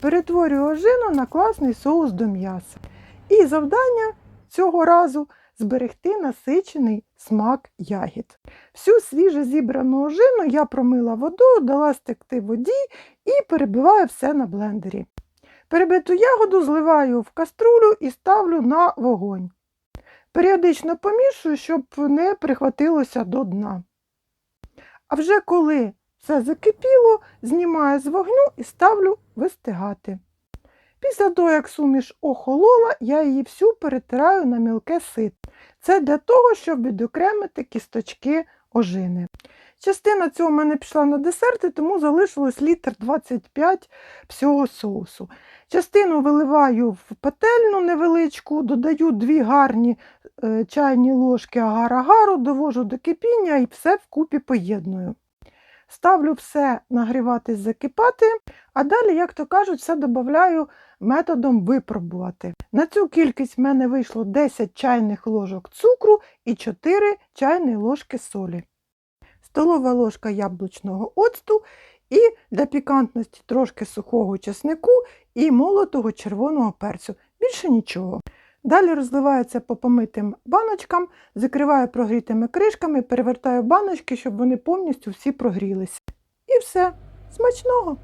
перетворюю ожину на класний соус до м'яса. І завдання цього разу зберегти насичений смак ягід. Всю свіже зібрану ожину я промила водою, дала стекти воді і перебиваю все на блендері. Перебиту ягоду зливаю в каструлю і ставлю на вогонь. Періодично помішую, щоб не прихватилося до дна. А вже коли все закипіло, знімаю з вогню і ставлю вистигати. Після того, як суміш охолола, я її всю перетираю на мілке сито. Це для того, щоб відокремити кісточки ожини. Частина цього в мене пішла на десерти, тому залишилось літр 25 всього соусу. Частину виливаю в пательну невеличку, додаю дві гарні е, чайні ложки агар-агару, довожу до кипіння і все вкупі поєдную. Ставлю все нагріватись, закипати, а далі, як то кажуть, все додаю методом випробувати. На цю кількість в мене вийшло 10 чайних ложок цукру і 4 чайні ложки солі. Столова ложка яблучного оцту і для пікантності трошки сухого чеснику і молотого червоного перцю. Більше нічого. Далі розливається по помитим баночкам, закриваю прогрітими кришками, перевертаю баночки, щоб вони повністю всі прогрілися. І все. Смачного!